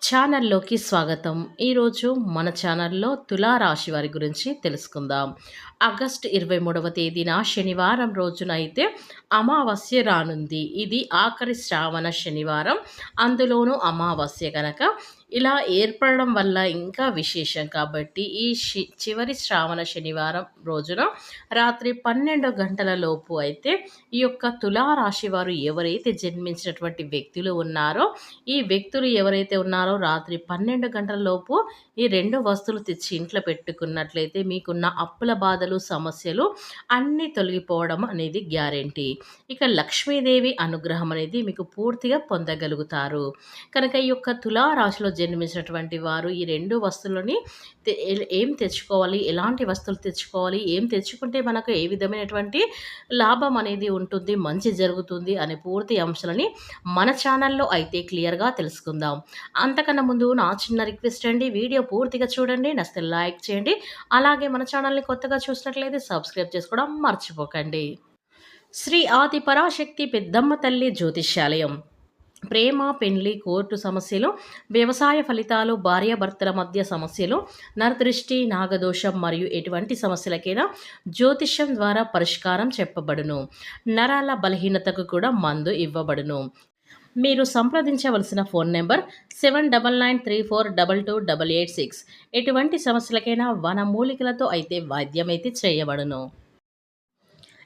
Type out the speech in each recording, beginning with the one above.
ఛానల్లోకి స్వాగతం. ఈరోజు మన ఛానల్లో తులారాశి వారి గురించి తెలుసుకుందాం. ఆగస్ట్ ఇరవై మూడవ తేదీన శనివారం రోజున అయితే అమావాస్య రానుంది. ఇది ఆఖరి శ్రావణ శనివారం. అందులోనూ అమావాస్య కనుక ఇలా ఏర్పడడం వల్ల ఇంకా విశేషం కాబట్టి ఈ చివరి శ్రావణ శనివారం రోజున రాత్రి పన్నెండు గంటల లోపు అయితే ఈ యొక్క తులారాశి వారు ఎవరైతే జన్మించినటువంటి వ్యక్తులు ఉన్నారో ఈ వ్యక్తులు ఎవరైతే ఉన్నారో రాత్రి పన్నెండు గంటల లోపు ఈ రెండు వస్తువులు తెచ్చి ఇంట్లో పెట్టుకున్నట్లయితే మీకున్న అప్పుల బాధలు సమస్యలు అన్నీ తొలగిపోవడం అనేది గ్యారెంటీ. ఇక లక్ష్మీదేవి అనుగ్రహం అనేది మీకు పూర్తిగా పొందగలుగుతారు. కనుక ఈ యొక్క తులారాశిలో జన్మించినటువంటి వారు ఈ రెండు వస్తువులని ఏం తెచ్చుకోవాలి? ఎలాంటి వస్తువులు తెచ్చుకోవాలి? ఏం తెచ్చుకుంటే మనకు ఏ విధమైనటువంటి లాభం అనేది ఉంటుంది మంచి జరుగుతుంది అనే పూర్తి అంశాలని మన ఛానల్లో అయితే క్లియర్గా తెలుసుకుందాం. అంతకన్నా ముందు నా చిన్న రిక్వెస్ట్ అండి వీడియో పూర్తిగా చూడండి నచ్చితే లైక్ చేయండి అలాగే మన ఛానల్ని కొత్తగా చూసినట్లయితే సబ్స్క్రైబ్ చేసుకోవడం మర్చిపోకండి. శ్రీ ఆది పరాశక్తి పెద్దమ్మ తల్లి జ్యోతిష్యాలయం. ప్రేమ పెండ్లి కోర్టు సమస్యలు వ్యవసాయ ఫలితాలు భార్యాభర్తల మధ్య సమస్యలు నరదృష్టి నాగదోషం మరియు ఎటువంటి సమస్యలకైనా జ్యోతిష్యం ద్వారా పరిష్కారం చెప్పబడును. నరాల బలహీనతకు కూడా మందు ఇవ్వబడును. మీరు సంప్రదించవలసిన phone number seven double nine three four double two double eight six. ఎటువంటి సమస్యలకైనా వన మూలికలతో అయితే వాద్యం అయితే చేయబడును.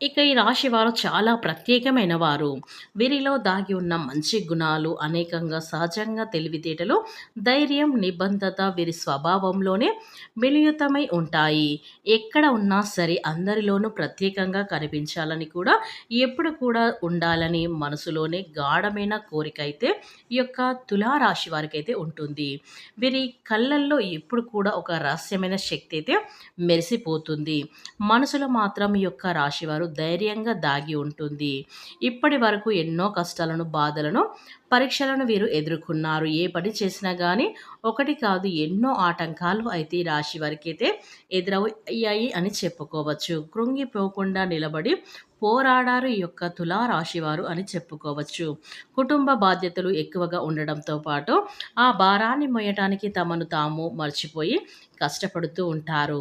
ఇక ఈ రాశి వారు చాలా ప్రత్యేకమైన వారు వీరిలో దాగి ఉన్న మంచి గుణాలు అనేకంగా సహజంగా తెలివితేటలు ధైర్యం నిబంధత వీరి స్వభావంలోనే మిలియుతమై ఉంటాయి. ఎక్కడ ఉన్నా సరే అందరిలోనూ ప్రత్యేకంగా కనిపించాలని కూడా ఎప్పుడు కూడా ఉండాలని మనసులోనే గాఢమైన కోరిక అయితే ఈ యొక్క తులారాశి వారికి అయితే ఉంటుంది. వీరి కళ్ళల్లో ఎప్పుడు కూడా ఒక రహస్యమైన శక్తి అయితే మెరిసిపోతుంది. మనసులో మాత్రం ఈ యొక్క రాశివారు ధైర్యంగా దాగి ఉంటుంది. ఇప్పటి వరకు ఎన్నో కష్టాలను బాధలను పరీక్షలను వీరు ఎదుర్కొన్నారు. ఏ పని చేసినా కానీ ఒకటి కాదు ఎన్నో ఆటంకాలు అయితే రాశి వారికి అయితే ఎదురయ్యాయి అని చెప్పుకోవచ్చు. కృంగిపోకుండా నిలబడి పోరాడారు ఈ యొక్క తులారాశివారు అని చెప్పుకోవచ్చు. కుటుంబ బాధ్యతలు ఎక్కువగా ఉండడంతో పాటు ఆ భారాన్ని మోయటానికి తమను తాము మర్చిపోయి కష్టపడుతూ ఉంటారు.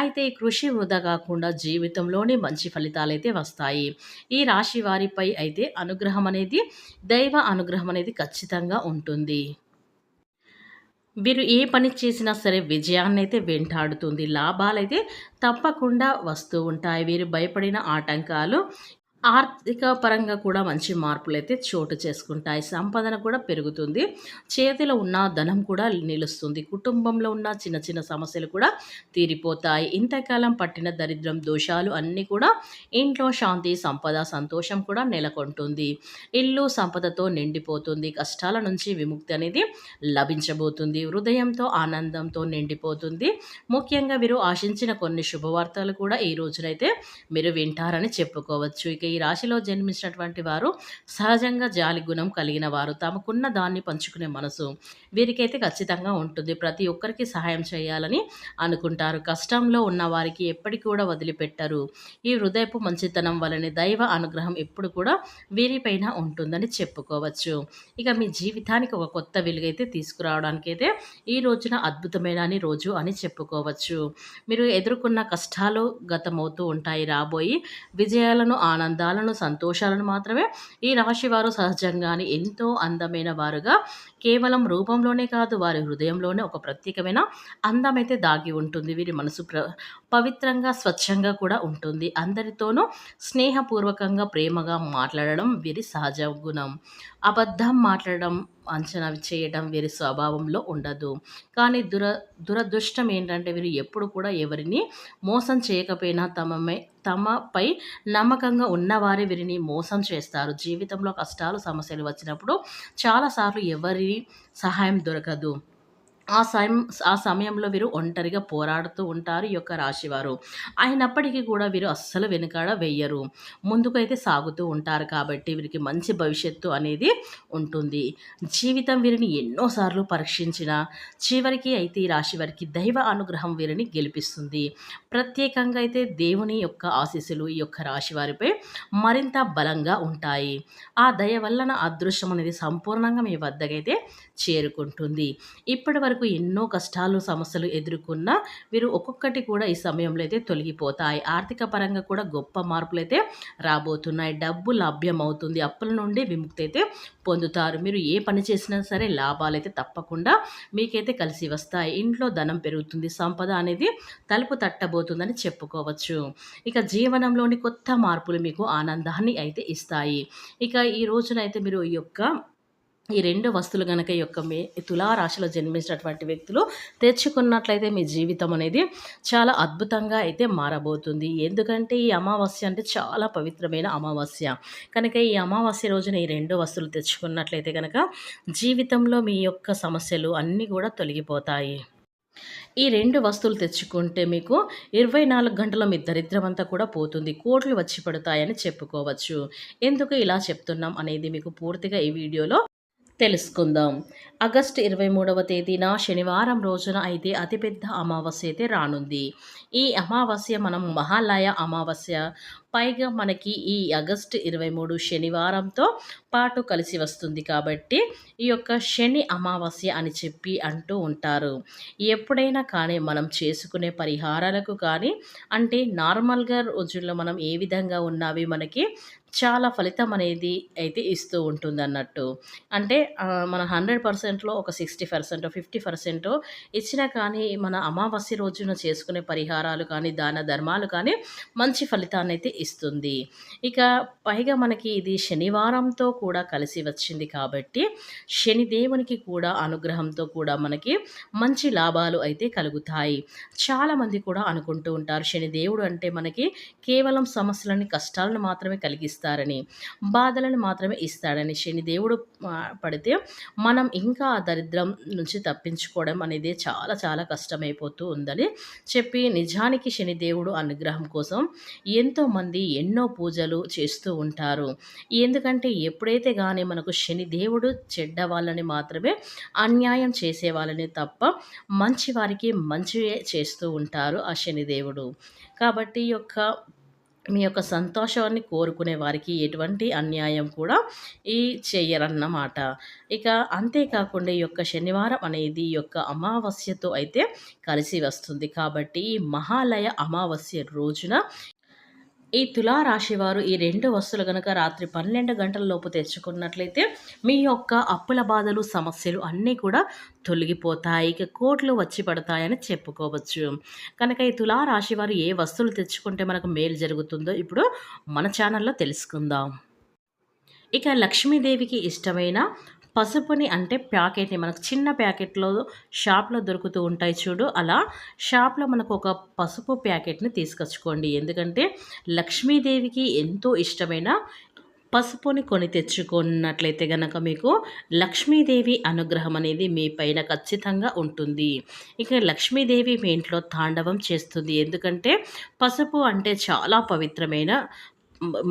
అయితే కృషి వృధా కాకుండా జీవితంలోనే మంచి ఫలితాలు అయితే వస్తాయి. ఈ రాశి వారిపై అయితే అనుగ్రహం అనేది దైవ అనుగ్రహం అనేది ఖచ్చితంగా ఉంటుంది. వీరు ఏ పని చేసినా సరే విజయాన్ని అయితే వెంటాడుతుంది. లాభాలైతే తప్పకుండా వస్తూ ఉంటాయి. వీరు భయపడిన ఆటంకాలు ఆర్థిక పరంగా కూడా మంచి మార్పులు అయితే చోటు చేసుకుంటాయి. సంపాదన కూడా పెరుగుతుంది. చేతిలో ఉన్న ధనం కూడా నిలుస్తుంది. కుటుంబంలో ఉన్న చిన్న చిన్న సమస్యలు కూడా తీరిపోతాయి. ఇంతకాలం పట్టిన దరిద్రం దోషాలు అన్నీ కూడా ఇంట్లో శాంతి సంపద సంతోషం కూడా నెలకొంటుంది. ఇల్లు సంపదతో నిండిపోతుంది. కష్టాల నుంచి విముక్తి అనేది లభించబోతుంది. హృదయంతో ఆనందంతో నిండిపోతుంది. ముఖ్యంగా మీరు ఆశించిన కొన్ని శుభవార్తలు కూడా ఈ రోజునైతే మీరు వింటారని చెప్పుకోవచ్చు. ఇక ఈ రాశిలో జన్మించినటువంటి వారు సహజంగా జాలి గుణం కలిగిన వారు. తమకున్న దాన్ని పంచుకునే మనసు వీరికైతే ఖచ్చితంగా ఉంటుంది. ప్రతి ఒక్కరికి సహాయం చేయాలని అనుకుంటారు. కష్టంలో ఉన్న వారికి ఎప్పటికీ కూడా వదిలిపెట్టరు. ఈ హృదయపు మంచితనం వలన దైవ అనుగ్రహం ఎప్పుడు కూడా వీరిపైన ఉంటుందని చెప్పుకోవచ్చు. ఇక మీ జీవితానికి ఒక కొత్త వెలుగైతే తీసుకురావడానికి అయితే ఈ రోజున అద్భుతమైన రోజు అని చెప్పుకోవచ్చు. మీరు ఎదుర్కొన్న కష్టాలు గతమవుతూ ఉంటాయి. రాబోయి విజయాలను ఆనంద ఆనందాలను సంతోషాలను మాత్రమే ఈ రాశి వారు సహజంగానే ఎంతో అందమైన వారుగా కేవలం రూపంలోనే కాదు వారి హృదయంలోనే ఒక ప్రత్యేకమైన అందమైతే దాగి ఉంటుంది. వీరి మనసు ప్ర పవిత్రంగా స్వచ్ఛంగా కూడా ఉంటుంది. అందరితోనూ స్నేహపూర్వకంగా ప్రేమగా మాట్లాడడం వీరి సహజ గుణం అబద్ధం మాట్లాడడం అంచనా చేయడం వీరి స్వభావంలో ఉండదు. కానీ దుర దురదృష్టం ఏంటంటే వీరు ఎప్పుడు కూడా ఎవరిని మోసం చేయకపోయినా తమమే తమపై నమ్మకంగా ఉన్నవారే వీరిని మోసం చేస్తారు. జీవితంలో కష్టాలు సమస్యలు వచ్చినప్పుడు చాలాసార్లు ఎవరి సహాయం దొరకదు. ఆ సమయం ఆ సమయంలో వీరు ఒంటరిగా పోరాడుతూ ఉంటారు ఈ యొక్క రాశివారు. అయినప్పటికీ కూడా వీరు అస్సలు వెనుకాడ వెయ్యరు. ముందుకైతే సాగుతూ ఉంటారు కాబట్టి వీరికి మంచి భవిష్యత్తు అనేది ఉంటుంది. జీవితం వీరిని ఎన్నోసార్లు పరీక్షించిన చివరికి అయితే ఈ రాశి వారికి దైవ అనుగ్రహం వీరిని గెలిపిస్తుంది. ప్రత్యేకంగా అయితే దేవుని యొక్క ఆశీస్సులు ఈ యొక్క రాశి వారిపై మరింత బలంగా ఉంటాయి. ఆ దయ వలన అదృష్టం అనేది సంపూర్ణంగా మీ వద్దకైతే చేరుకుంటుంది. ఇప్పటి వరకు ఎన్నో కష్టాలు సమస్యలు ఎదుర్కొన్నా వీరు ఒక్కొక్కటి కూడా ఈ సమయంలో అయితే తొలగిపోతాయి. ఆర్థిక పరంగా కూడా గొప్ప మార్పులు అయితే రాబోతున్నాయి. డబ్బు లభ్యం అవుతుంది అప్పుల నుండి విముక్తి అయితే పొందుతారు. మీరు ఏ పని చేసినా సరే లాభాలు అయితే తప్పకుండా మీకైతే కలిసి వస్తాయి. ఇంట్లో ధనం పెరుగుతుంది. సంపద అనేది తలుపు తట్టబోతుందని చెప్పుకోవచ్చు. ఇక జీవనంలోని కొత్త మార్పులు మీకు ఆనందాన్ని అయితే ఇస్తాయి. ఇక ఈ రోజునైతే మీరు ఈ యొక్క ఈ రెండు వస్తువులు కనుక యొక్క మే తులారాశిలో జన్మించినటువంటి వ్యక్తులు తెచ్చుకున్నట్లయితే మీ జీవితం అనేది చాలా అద్భుతంగా అయితే మారబోతుంది. ఎందుకంటే ఈ అమావాస్య అంటే చాలా పవిత్రమైన అమావాస్య. కనుక ఈ అమావాస్య రోజున ఈ రెండు వస్తువులు తెచ్చుకున్నట్లయితే కనుక జీవితంలో మీ యొక్క సమస్యలు అన్నీ కూడా తొలగిపోతాయి. ఈ రెండు వస్తువులు తెచ్చుకుంటే మీకు ఇరవై నాలుగు గంటల మీ దరిద్రం అంతా కూడా పోతుంది. కోట్లు వచ్చి పడతాయని చెప్పుకోవచ్చు. ఎందుకు ఇలా చెప్తున్నాం అనేది మీకు పూర్తిగా ఈ వీడియోలో తెలుసుకుందాం. ఆగస్టు ఇరవై మూడవ తేదీన శనివారం రోజున అయితే అతిపెద్ద అమావాస్య అయితే రానుంది. ఈ అమావాస్య మనం మహాలయ అమావాస్య. పైగా మనకి ఈ ఆగస్టు ఇరవై మూడు శనివారంతో పాటు కలిసి వస్తుంది కాబట్టి ఈ యొక్క శని అమావాస్య అని చెప్పి అంటూ ఉంటారు. ఎప్పుడైనా కానీ మనం చేసుకునే పరిహారాలకు కానీ అంటే నార్మల్గా రోజుల్లో మనం ఏ విధంగా ఉన్నవి మనకి చాలా ఫలితం అనేది అయితే ఇస్తూ ఉంటుంది అన్నట్టు అంటే మన హండ్రెడ్ పర్సెంట్లో ఒక సిక్స్టీ పర్సెంట్ ఫిఫ్టీ పర్సెంట్ ఇచ్చినా కానీ మన అమావాస్య రోజున చేసుకునే పరిహారాలు కానీ దాన ధర్మాలు కానీ మంచి ఫలితాన్ని అయితే ఇస్తుంది. ఇక పైగా మనకి ఇది శనివారంతో కూడా కలిసి వచ్చింది కాబట్టి శనిదేవునికి కూడా అనుగ్రహంతో కూడా మనకి మంచి లాభాలు అయితే కలుగుతాయి. చాలామంది కూడా అనుకుంటూ ఉంటారు శనిదేవుడు అంటే మనకి కేవలం సమస్యలని కష్టాలను మాత్రమే ఇస్తారని బాధలను మాత్రమే ఇస్తాడని శనిదేవుడు పడితే మనం ఇంకా ఆ దరిద్రం నుంచి తప్పించుకోవడం అనేది చాలా చాలా కష్టమైపోతూ ఉందని చెప్పి నిజానికి శనిదేవుడు అనుగ్రహం కోసం ఎంతోమంది ఎన్నో పూజలు చేస్తూ ఉంటారు. ఎందుకంటే ఎప్పుడైతే కానీ మనకు శనిదేవుడు చెడ్డ వాళ్ళని మాత్రమే అన్యాయం చేసే వాళ్ళని తప్ప మంచి వారికి మంచి చేస్తూ ఉంటారు ఆ శనిదేవుడు కాబట్టి యొక్క మీ యొక్క సంతోషాన్ని కోరుకునే వారికి ఎటువంటి అన్యాయం కూడా ఈ చెయ్యరన్నమాట. ఇక అంతేకాకుండా ఈ యొక్క శనివారం అనేది ఈ యొక్క అమావాస్యతో అయితే కలిసి వస్తుంది. కాబట్టి ఈ మహాలయ అమావాస్య రోజున ఈ తులారాశి రాశివారు ఈ రెండు వస్తువులు కనుక రాత్రి పన్నెండు గంటల లోపు తెచ్చుకున్నట్లయితే మీ యొక్క అప్పుల బాధలు సమస్యలు అన్నీ కూడా తొలగిపోతాయి. ఇక కోట్లు వచ్చి పడతాయని చెప్పుకోవచ్చు. కనుక ఈ తులారాశి రాశివారు ఏ వస్తువులు తెచ్చుకుంటే మనకు మేలు జరుగుతుందో ఇప్పుడు మన ఛానల్లో తెలుసుకుందాం. ఇక లక్ష్మీదేవికి ఇష్టమైన పసుపుని అంటే ప్యాకెట్ని మనకు చిన్న ప్యాకెట్లో షాప్లో దొరుకుతూ ఉంటాయి చూడు అలా షాప్లో మనకు ఒక పసుపు ప్యాకెట్ని తీసుకొచ్చుకోండి. ఎందుకంటే లక్ష్మీదేవికి ఎంతో ఇష్టమైన పసుపుని కొని తెచ్చుకున్నట్లయితే గనక మీకు లక్ష్మీదేవి అనుగ్రహం అనేది మీ పైన ఖచ్చితంగా ఉంటుంది. ఇక లక్ష్మీదేవి మీ ఇంట్లో తాండవం చేస్తుంది. ఎందుకంటే పసుపు అంటే చాలా పవిత్రమైన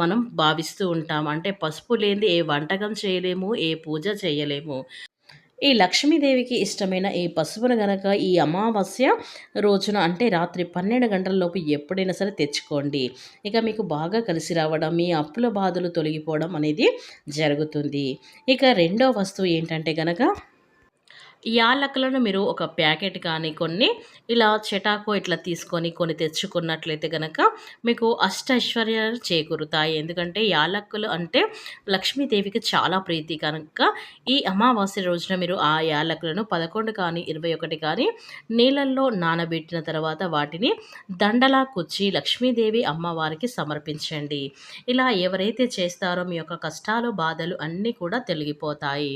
మనం భావిస్తూ ఉంటాం అంటే పసుపు లేని ఏ వంటకం చేయలేము ఏ పూజ చేయలేము. ఈ లక్ష్మీదేవికి ఇష్టమైన ఈ పసుపును గనక ఈ అమావాస్య రోజున అంటే రాత్రి పన్నెండు గంటలలోపు ఎప్పుడైనా సరే తెచ్చుకోండి. ఇక మీకు బాగా కలిసి రావడం మీ అప్పుల బాధలు తొలగిపోవడం అనేది జరుగుతుంది. ఇక రెండో వస్తువు ఏంటంటే గనక యాలకులను మీరు ఒక ప్యాకెట్ కానీ కొన్ని ఇలా చెటాకు ఇట్లా తీసుకొని కొన్ని తెచ్చుకున్నట్లయితే కనుక మీకు అష్టైశ్వర్యాలు చేకూరుతాయి. ఎందుకంటే యాలకులు అంటే లక్ష్మీదేవికి చాలా ప్రీతి కనుక ఈ అమావాస్య రోజున మీరు ఆ యాలకులను పదకొండు కానీ ఇరవై ఒకటి కానీ నీళ్ళల్లో నానబెట్టిన తర్వాత వాటిని దండలా కుచ్చి లక్ష్మీదేవి అమ్మవారికి సమర్పించండి. ఇలా ఎవరైతే చేస్తారో మీ యొక్క కష్టాలు బాధలు అన్నీ కూడా తొలగిపోతాయి.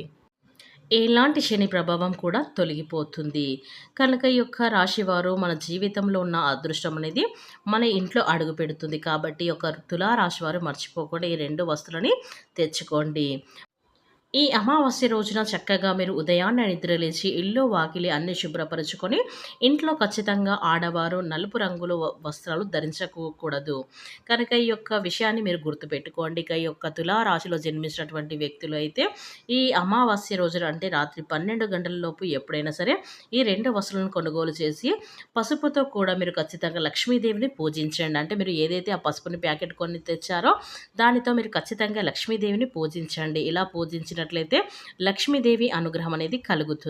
ఎలాంటి శని ప్రభావం కూడా తొలగిపోతుంది. కనుక ఈ యొక్క రాశివారు మన జీవితంలో ఉన్న అదృష్టం అనేది మన ఇంట్లో అడుగు పెడుతుంది. కాబట్టి ఒక తులారాశి వారు మర్చిపోకుండా ఈ రెండు వస్తువులని తెచ్చుకోండి. ఈ అమావాస్య రోజున చక్కగా మీరు ఉదయాన్నే నిద్రలేచి ఇల్లు వాకిలి అన్ని శుభ్రపరచుకొని ఇంట్లో ఖచ్చితంగా ఆడవారు నలుపు రంగులు వస్త్రాలు ధరించకూడదు. కనుక ఈ యొక్క విషయాన్ని మీరు గుర్తుపెట్టుకోండి. ఇక ఈ యొక్క తులారాశిలో జన్మించినటువంటి వ్యక్తులు అయితే ఈ అమావాస్య రోజున అంటే రాత్రి పన్నెండు గంటలలోపు ఎప్పుడైనా సరే ఈ రెండు వస్తువులను కొనుగోలు చేసి పసుపుతో కూడా మీరు ఖచ్చితంగా లక్ష్మీదేవిని పూజించండి. అంటే మీరు ఏదైతే ఆ పసుపుని ప్యాకెట్ కొని తెచ్చారో దానితో మీరు ఖచ్చితంగా లక్ష్మీదేవిని పూజించండి. ఇలా పూజించిన చేసినట్లయితే లక్ష్మీదేవి అనుగ్రహం అనేది కలుగుతుంది.